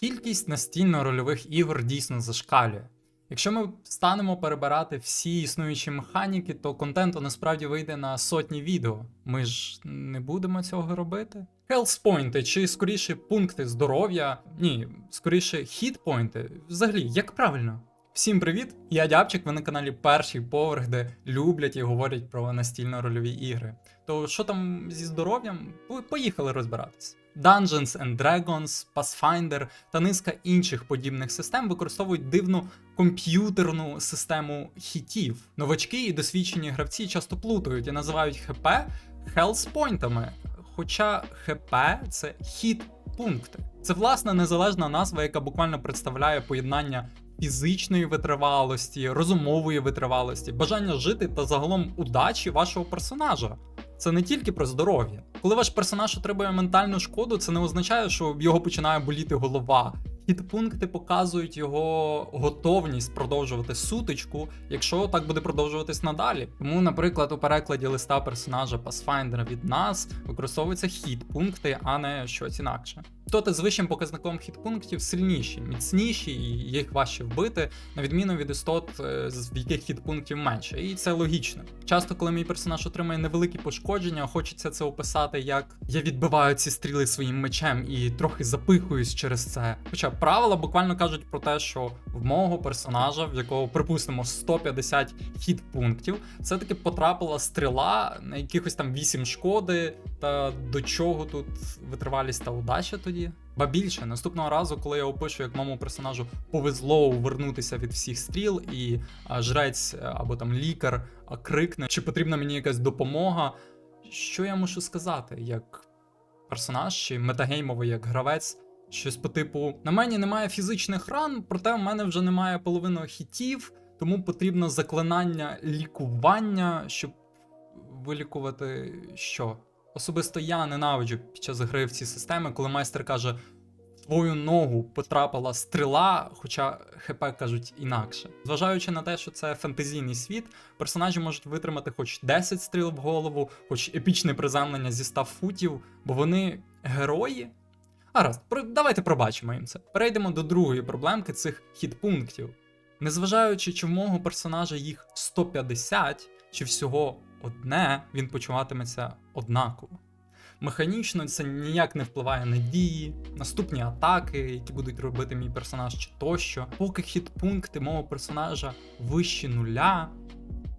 Кількість настільно-рольових ігор дійсно зашкалює. Якщо ми станемо перебирати всі існуючі механіки, то контенту насправді вийде на сотні відео. Ми ж не будемо цього робити. Хелспойнти чи скоріше пункти здоров'я, ні, скоріше хітпойнти. Взагалі, як правильно? Всім привіт! Я Дябчик, ви на каналі Перший поверх, де люблять і говорять про настільно-рольові ігри. То що там зі здоров'ям? По- Поїхали розбиратись. Dungeons and Dragons, Pathfinder та низка інших подібних систем використовують дивну комп'ютерну систему хітів. Новачки і досвідчені гравці часто плутають і називають ХП хелспойнтами. Хоча ХП це хіт пункти. Це власна незалежна назва, яка буквально представляє поєднання фізичної витривалості, розумової витривалості, бажання жити та загалом удачі вашого персонажа. Це не тільки про здоров'я. Коли ваш персонаж отримує ментальну шкоду, це не означає, що його починає боліти голова. Хітпункти показують його готовність продовжувати сутичку, якщо так буде продовжуватись надалі. Тому, наприклад, у перекладі листа персонажа Pathfinder від нас використовуються хітпункти, а не щось інакше. Істоти з вищим показником хітпунктів сильніші, міцніші, і їх важче вбити, на відміну від істот, е, з- яких хітпунктів менше. І це логічно. Часто, коли мій персонаж отримує невеликі пошкодження, хочеться це описати як я відбиваю ці стріли своїм мечем і трохи запихуюсь через це. Хоча правила буквально кажуть про те, що в мого персонажа, в якого припустимо 150 хітпунктів, все-таки потрапила стріла на якихось там 8 шкоди. Та до чого тут витривалість та удача тоді? Ба більше, наступного разу, коли я опишу, як моєму персонажу повезло увернутися від всіх стріл, і жрець е, або там лікар крикне, чи потрібна мені якась допомога. Що я мушу сказати, як персонаж чи метагеймовий як гравець? Щось по типу: на мені немає фізичних ран, проте в мене вже немає половини хітів, тому потрібно заклинання лікування, щоб вилікувати що? Особисто я ненавиджу під час гри в ці системи, коли майстер каже: твою ногу потрапила стріла, хоча ХП кажуть інакше. Зважаючи на те, що це фентезійний світ, персонажі можуть витримати хоч 10 стріл в голову, хоч епічне приземлення зі 100 футів, бо вони герої. Гаразд, давайте пробачимо їм це. Перейдемо до другої проблемки цих хітпунктів. Незважаючи, чи в мого персонажа їх 150, чи всього одне, він почуватиметься однаково. Механічно це ніяк не впливає на дії, наступні атаки, які будуть робити мій персонаж чи тощо. Поки хітпункти мого персонажа вищі нуля,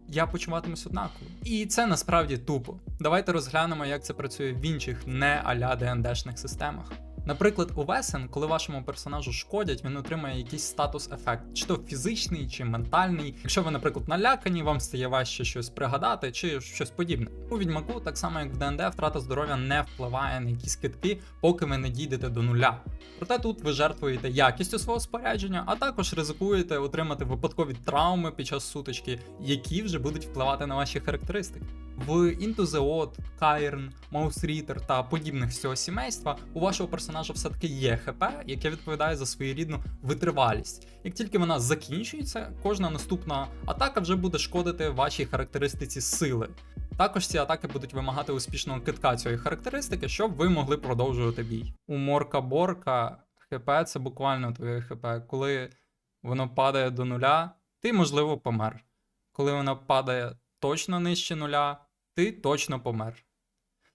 я почуватимусь однаково. І це насправді тупо. Давайте розглянемо, як це працює в інших не аля ДНДшних системах. Наприклад, у Весен, коли вашому персонажу шкодять, він отримує якийсь статус-ефект, чи то фізичний, чи ментальний. Якщо ви, наприклад, налякані, вам стає важче щось пригадати, чи щось подібне. У відьмаку, так само як в ДНД, втрата здоров'я не впливає на якісь китки, поки ви не дійдете до нуля. Проте тут ви жертвуєте якістю свого спорядження, а також ризикуєте отримати випадкові травми під час сутички, які вже будуть впливати на ваші характеристики. В Into the Odd, Cairn, Mouse Reader та подібних з цього сімейства у вашого персонажа все-таки є ХП, яке відповідає за своєрідну витривалість. Як тільки вона закінчується, кожна наступна атака вже буде шкодити вашій характеристиці сили. Також ці атаки будуть вимагати успішного китка цієї характеристики, щоб ви могли продовжувати бій. У Морка Борка ХП це буквально твоє ХП. Коли воно падає до нуля, ти, можливо, помер. Коли воно падає точно нижче нуля, ти точно помер.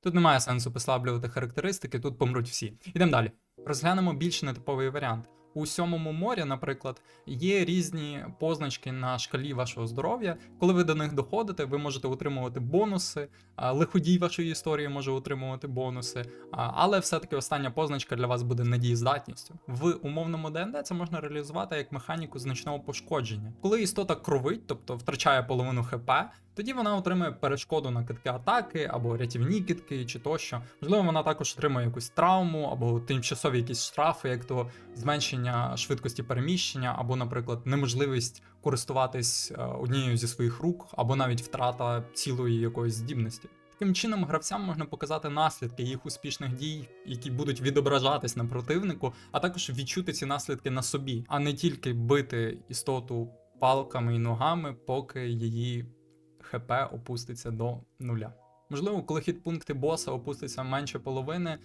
Тут немає сенсу послаблювати характеристики, тут помруть всі. Ідемо далі. Розглянемо більш нетиповий варіант. У сьомому морі, наприклад, є різні позначки на шкалі вашого здоров'я. Коли ви до них доходите, ви можете отримувати бонуси. Лиходій вашої історії може отримувати бонуси, але все-таки остання позначка для вас буде недієздатністю. В умовному ДНД це можна реалізувати як механіку значного пошкодження. Коли істота кровить, тобто втрачає половину ХП, тоді вона отримує перешкоду на китки атаки або рятівні китки чи тощо. Можливо, вона також отримує якусь травму або тимчасові якісь штрафи, як то зменшення швидкості переміщення, або, наприклад, неможливість користуватись е, однією зі своїх рук, або навіть втрата цілої якоїсь здібності. Таким чином, гравцям можна показати наслідки їх успішних дій, які будуть відображатись на противнику, а також відчути ці наслідки на собі, а не тільки бити істоту палками і ногами, поки її ХП опуститься до нуля. Можливо, коли хітпункти боса опустяться менше половини,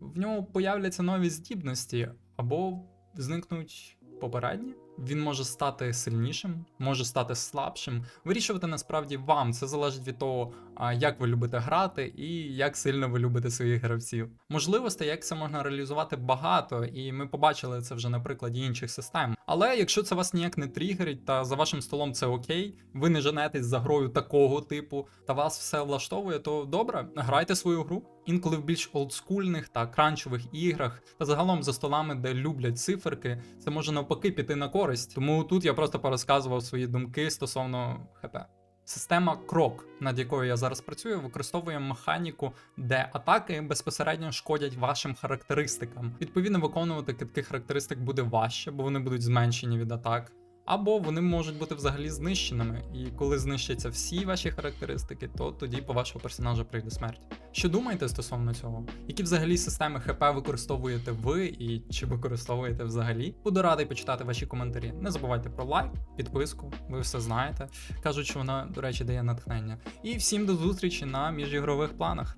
в нього появляться нові здібності, або зникнуть попередні. Він може стати сильнішим, може стати слабшим. Вирішувати насправді вам. Це залежить від того, як ви любите грати і як сильно ви любите своїх гравців. Можливостей, як це можна реалізувати багато, і ми побачили це вже на прикладі інших систем. Але якщо це вас ніяк не тригерить, та за вашим столом це окей, ви не женетесь за грою такого типу, та вас все влаштовує, то добре, грайте свою гру. Інколи в більш олдскульних та кранчових іграх, та загалом за столами, де люблять циферки, це може навпаки піти на користь. Тому тут я просто порозказував свої думки стосовно ХП. Система крок, над якою я зараз працюю, використовує механіку, де атаки безпосередньо шкодять вашим характеристикам. Відповідно, виконувати китки характеристик буде важче, бо вони будуть зменшені від атак. Або вони можуть бути взагалі знищеними, і коли знищаться всі ваші характеристики, то тоді по вашого персонажа прийде смерть. Що думаєте стосовно цього? Які взагалі системи ХП використовуєте ви і чи використовуєте взагалі? Буду радий почитати ваші коментарі. Не забувайте про лайк, підписку, ви все знаєте. Кажуть, що вона, до речі, дає натхнення. І всім до зустрічі на міжігрових планах.